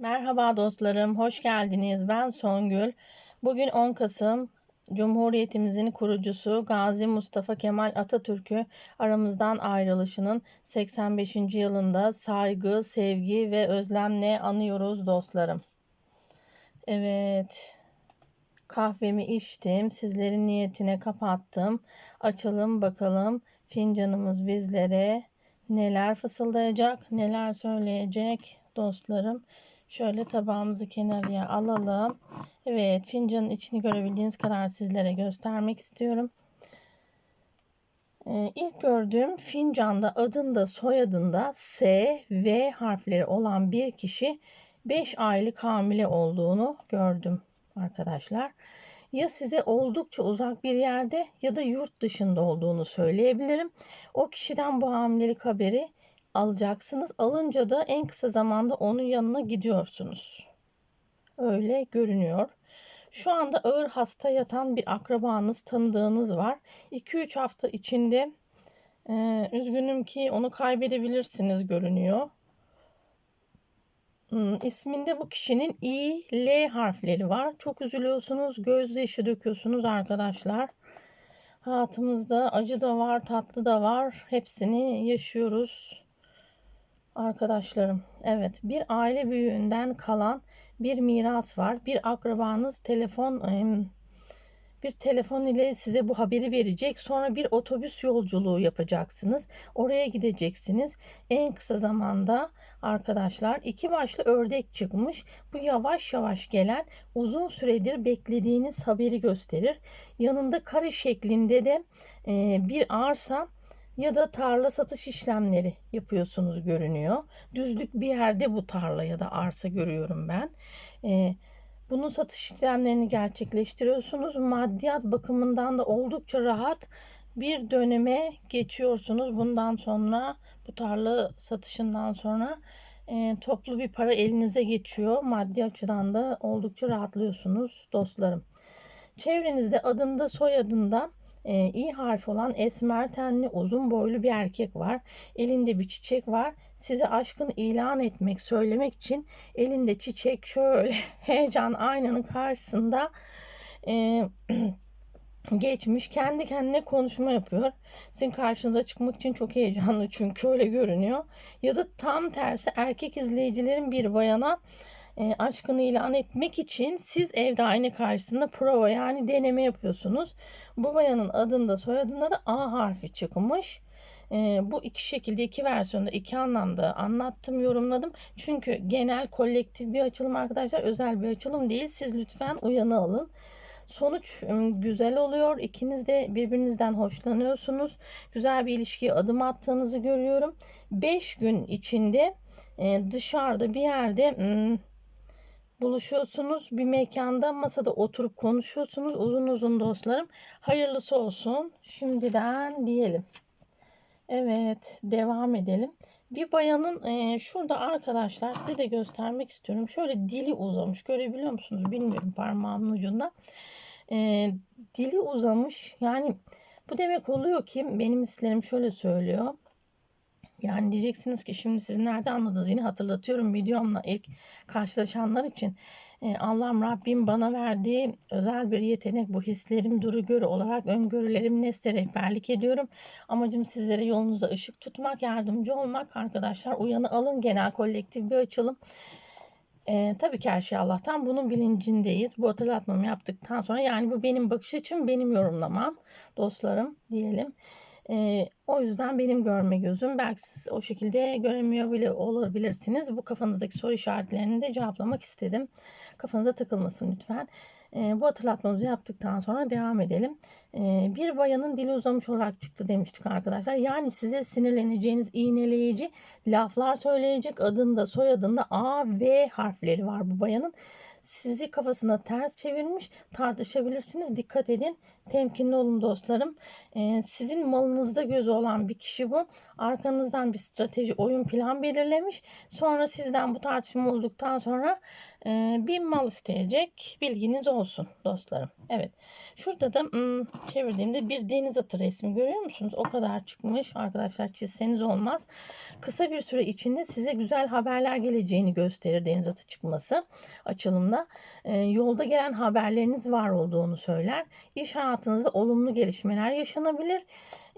Merhaba dostlarım, hoş geldiniz. Ben Songül. Bugün 10 Kasım Cumhuriyetimizin kurucusu Gazi Mustafa Kemal Atatürk'ü aramızdan ayrılışının 85. yılında saygı, sevgi ve özlemle anıyoruz dostlarım. Evet, kahvemi içtim, sizlerin niyetine kapattım. Açalım bakalım fincanımız bizlere neler fısıldayacak, neler söyleyecek dostlarım. Şöyle tabağımızı kenarıya alalım. Evet fincanın içini görebildiğiniz kadar sizlere göstermek istiyorum. Ee, ilk gördüğüm fincanda adında soyadında S, V harfleri olan bir kişi 5 aylık hamile olduğunu gördüm arkadaşlar. Ya size oldukça uzak bir yerde ya da yurt dışında olduğunu söyleyebilirim. O kişiden bu hamilelik haberi alacaksınız. Alınca da en kısa zamanda onun yanına gidiyorsunuz. Öyle görünüyor. Şu anda ağır hasta yatan bir akrabanız, tanıdığınız var. 2-3 hafta içinde e, üzgünüm ki onu kaybedebilirsiniz görünüyor. Hmm, isminde bu kişinin İ, L harfleri var. Çok üzülüyorsunuz, gözyaşı döküyorsunuz arkadaşlar. Hayatımızda acı da var, tatlı da var. Hepsini yaşıyoruz arkadaşlarım. Evet, bir aile büyüğünden kalan bir miras var. Bir akrabanız telefon bir telefon ile size bu haberi verecek. Sonra bir otobüs yolculuğu yapacaksınız. Oraya gideceksiniz. En kısa zamanda arkadaşlar iki başlı ördek çıkmış. Bu yavaş yavaş gelen uzun süredir beklediğiniz haberi gösterir. Yanında kare şeklinde de bir arsa ya da tarla satış işlemleri yapıyorsunuz görünüyor. Düzlük bir yerde bu tarla ya da arsa görüyorum ben. Ee, bunun satış işlemlerini gerçekleştiriyorsunuz. Maddiyat bakımından da oldukça rahat bir döneme geçiyorsunuz. Bundan sonra bu tarla satışından sonra e, toplu bir para elinize geçiyor. Maddi açıdan da oldukça rahatlıyorsunuz dostlarım. Çevrenizde adında soyadında e, İ harfi olan esmer tenli uzun boylu bir erkek var. Elinde bir çiçek var. Size aşkın ilan etmek, söylemek için elinde çiçek şöyle heyecan aynanın karşısında e, geçmiş kendi kendine konuşma yapıyor. Sizin karşınıza çıkmak için çok heyecanlı çünkü öyle görünüyor. Ya da tam tersi erkek izleyicilerin bir bayana e, aşkını ilan etmek için siz evde aynı karşısında prova yani deneme yapıyorsunuz. Bu bayanın adında soyadında da A harfi çıkmış. E, bu iki şekilde iki versiyonda iki anlamda anlattım yorumladım. Çünkü genel kolektif bir açılım arkadaşlar özel bir açılım değil. Siz lütfen uyanı alın. Sonuç güzel oluyor. İkiniz de birbirinizden hoşlanıyorsunuz. Güzel bir ilişkiye adım attığınızı görüyorum. 5 gün içinde dışarıda bir yerde buluşuyorsunuz. Bir mekanda masada oturup konuşuyorsunuz. Uzun uzun dostlarım. Hayırlısı olsun. Şimdiden diyelim. Evet devam edelim. Bir bayanın e, şurada arkadaşlar size de göstermek istiyorum. Şöyle dili uzamış. Görebiliyor musunuz? Bilmiyorum parmağımın ucunda. E, dili uzamış. Yani bu demek oluyor ki benim hislerim şöyle söylüyor. Yani diyeceksiniz ki şimdi siz nerede anladınız? Yine hatırlatıyorum videomla ilk karşılaşanlar için. Ee, Allah'ım Rabbim bana verdiği özel bir yetenek bu hislerim duru görü olarak öngörülerim nesle rehberlik ediyorum. Amacım sizlere yolunuza ışık tutmak, yardımcı olmak arkadaşlar. Uyanı alın genel kolektif bir açılım. Ee, tabii ki her şey Allah'tan bunun bilincindeyiz. Bu hatırlatmamı yaptıktan sonra yani bu benim bakış açım, benim yorumlamam dostlarım diyelim. E, o yüzden benim görme gözüm belki siz o şekilde göremiyor bile olabilirsiniz. Bu kafanızdaki soru işaretlerini de cevaplamak istedim. Kafanıza takılmasın lütfen. E, bu hatırlatmamızı yaptıktan sonra devam edelim. E, bir bayanın dili uzamış olarak çıktı demiştik arkadaşlar. Yani size sinirleneceğiniz iğneleyici laflar söyleyecek adında soyadında A, V harfleri var bu bayanın. Sizi kafasına ters çevirmiş tartışabilirsiniz. Dikkat edin. Temkinli olun dostlarım. E, sizin malınızda gözü olan bir kişi bu. Arkanızdan bir strateji oyun plan belirlemiş. Sonra sizden bu tartışma olduktan sonra e, bir mal isteyecek. Bilginiz olsun dostlarım. Evet. Şurada da hmm, çevirdiğimde bir deniz atı resmi görüyor musunuz? O kadar çıkmış. Arkadaşlar çizseniz olmaz. Kısa bir süre içinde size güzel haberler geleceğini gösterir deniz atı çıkması açılımda. E, yolda gelen haberleriniz var olduğunu söyler. İş hayatınızda olumlu gelişmeler yaşanabilir.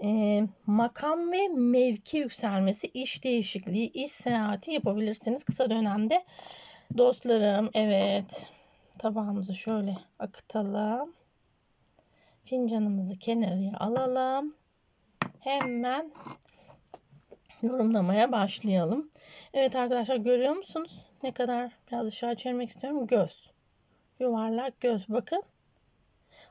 E, makam ve mevki yükselmesi, iş değişikliği, iş seyahati yapabilirsiniz kısa dönemde. Dostlarım evet tabağımızı şöyle akıtalım. Fincanımızı kenarıya alalım. Hemen yorumlamaya başlayalım. Evet arkadaşlar görüyor musunuz? Ne kadar biraz aşağı çevirmek istiyorum. Göz. Yuvarlak göz. Bakın.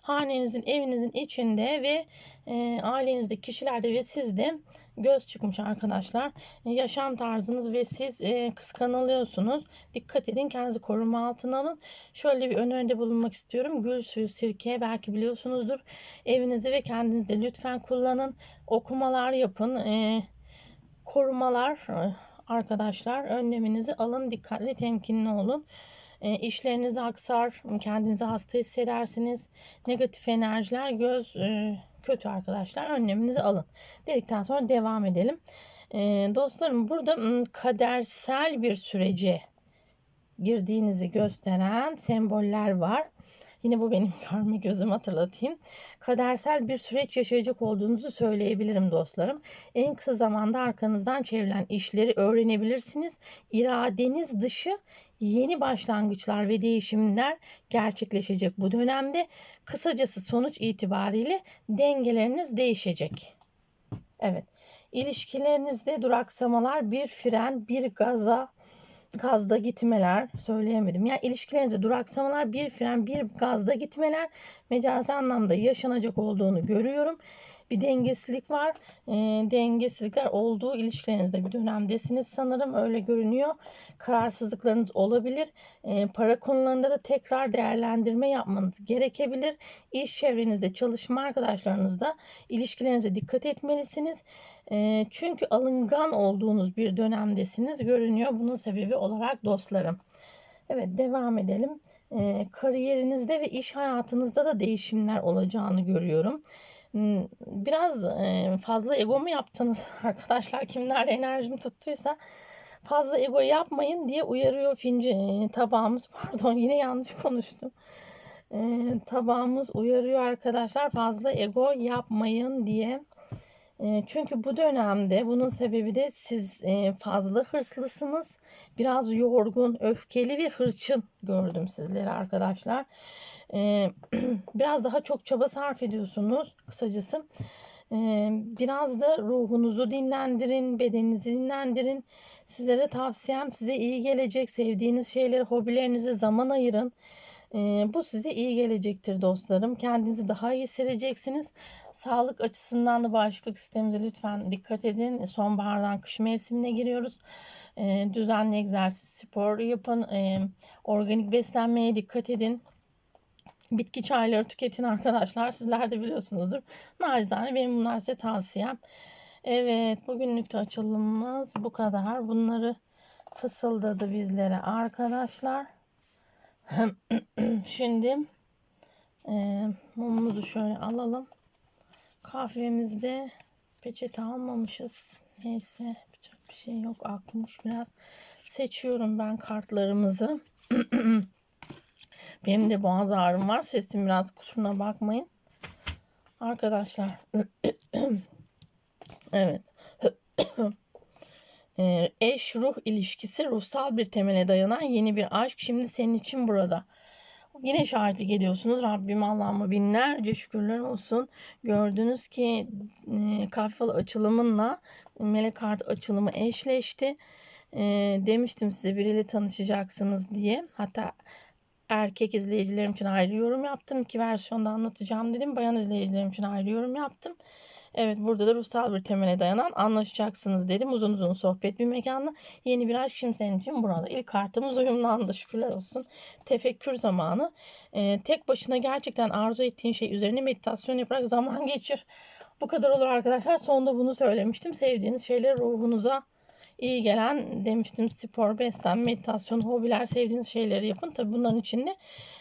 Hanenizin, evinizin içinde ve e, ailenizde kişilerde ve sizde göz çıkmış arkadaşlar. E, yaşam tarzınız ve siz e, kıskanılıyorsunuz. Dikkat edin kendinizi koruma altına alın. Şöyle bir öneride bulunmak istiyorum. Gül suyu, sirke belki biliyorsunuzdur. Evinizi ve kendinizde lütfen kullanın. Okumalar yapın. E, korumalar e, arkadaşlar önleminizi alın. Dikkatli temkinli olun. E, işleriniz aksar, kendinizi hasta hissedersiniz. Negatif enerjiler göz e, kötü arkadaşlar. Önleminizi alın. Dedikten sonra devam edelim. E, dostlarım burada kadersel bir sürece girdiğinizi gösteren semboller var. Yine bu benim görme gözüm hatırlatayım. Kadersel bir süreç yaşayacak olduğunuzu söyleyebilirim dostlarım. En kısa zamanda arkanızdan çevrilen işleri öğrenebilirsiniz. İradeniz dışı yeni başlangıçlar ve değişimler gerçekleşecek bu dönemde. Kısacası sonuç itibariyle dengeleriniz değişecek. Evet. İlişkilerinizde duraksamalar, bir fren, bir gaza, gazda gitmeler söyleyemedim. Yani ilişkilerinizde duraksamalar, bir fren, bir gazda gitmeler mecazi anlamda yaşanacak olduğunu görüyorum. Bir dengesizlik var. E, dengesizlikler olduğu ilişkilerinizde bir dönemdesiniz sanırım öyle görünüyor. Kararsızlıklarınız olabilir. E, para konularında da tekrar değerlendirme yapmanız gerekebilir. İş çevrenizde, çalışma arkadaşlarınızda ilişkilerinize dikkat etmelisiniz. E, çünkü alıngan olduğunuz bir dönemdesiniz görünüyor. Bunun sebebi olarak dostlarım. Evet devam edelim. E, kariyerinizde ve iş hayatınızda da değişimler olacağını görüyorum. Hmm, biraz fazla ego mu yaptınız arkadaşlar? Kimler enerjim tuttuysa fazla ego yapmayın diye uyarıyor finci tabağımız. Pardon yine yanlış konuştum. Tabağımız uyarıyor arkadaşlar fazla ego yapmayın diye. Çünkü bu dönemde bunun sebebi de siz fazla hırslısınız. Biraz yorgun, öfkeli ve hırçın gördüm sizleri arkadaşlar. Biraz daha çok çaba sarf ediyorsunuz kısacası. Biraz da ruhunuzu dinlendirin, bedeninizi dinlendirin. Sizlere tavsiyem size iyi gelecek. Sevdiğiniz şeyleri, hobilerinize zaman ayırın. bu size iyi gelecektir dostlarım. Kendinizi daha iyi hissedeceksiniz. Sağlık açısından da bağışıklık sistemimize lütfen dikkat edin. Sonbahardan kış mevsimine giriyoruz. düzenli egzersiz, spor yapın. organik beslenmeye dikkat edin. Bitki çayları tüketin arkadaşlar. Sizler de biliyorsunuzdur. Nacizane benim bunlar size tavsiyem. Evet bugünlük de açılımımız bu kadar. Bunları fısıldadı bizlere arkadaşlar. Şimdi e, mumumuzu şöyle alalım. Kahvemizde peçete almamışız. Neyse yapacak bir şey yok. Akmış biraz. Seçiyorum ben kartlarımızı. Benim de boğaz ağrım var. Sesim biraz kusuruna bakmayın. Arkadaşlar. evet. Ee, eş ruh ilişkisi ruhsal bir temele dayanan yeni bir aşk şimdi senin için burada. Yine şahitlik ediyorsunuz. Rabbim Allah'ıma binlerce şükürler olsun. Gördünüz ki e, kahve açılımınla melek kart açılımı eşleşti. E, demiştim size biriyle tanışacaksınız diye. Hatta erkek izleyicilerim için ayrı yorum yaptım. İki versiyonda anlatacağım dedim. Bayan izleyicilerim için ayrı yorum yaptım. Evet burada da ruhsal bir temele dayanan anlaşacaksınız dedim. Uzun uzun sohbet bir mekanla. Yeni bir aşk şimdi senin için burada. İlk kartımız uyumlandı şükürler olsun. Tefekkür zamanı. Ee, tek başına gerçekten arzu ettiğin şey üzerine meditasyon yaparak zaman geçir. Bu kadar olur arkadaşlar. Sonunda bunu söylemiştim. Sevdiğiniz şeyleri ruhunuza iyi gelen demiştim spor, beslenme, meditasyon, hobiler sevdiğiniz şeyleri yapın. Tabi bunların içinde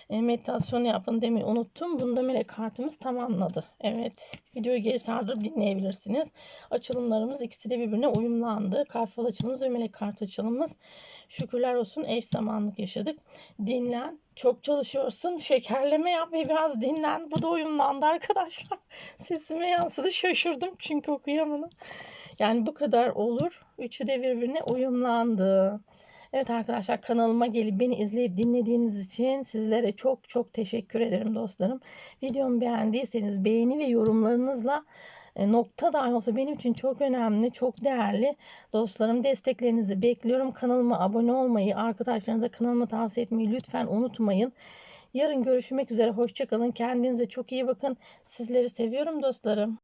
e, meditasyon yapın demeyi unuttum. Bunu da melek kartımız tamamladı. Evet videoyu geri sardırıp dinleyebilirsiniz. Açılımlarımız ikisi de birbirine uyumlandı. Kalp açılımımız ve melek kart açılımımız. Şükürler olsun eş zamanlık yaşadık. Dinlen. Çok çalışıyorsun. Şekerleme yap ve biraz dinlen. Bu da uyumlandı arkadaşlar. Sesime yansıdı. Şaşırdım çünkü okuyamadım. Yani bu kadar olur. Üçü de birbirine uyumlandı. Evet arkadaşlar kanalıma gelip beni izleyip dinlediğiniz için sizlere çok çok teşekkür ederim dostlarım. Videomu beğendiyseniz beğeni ve yorumlarınızla e, nokta dahi olsa benim için çok önemli, çok değerli. Dostlarım desteklerinizi bekliyorum. Kanalıma abone olmayı, arkadaşlarınıza kanalıma tavsiye etmeyi lütfen unutmayın. Yarın görüşmek üzere. Hoşçakalın. Kendinize çok iyi bakın. Sizleri seviyorum dostlarım.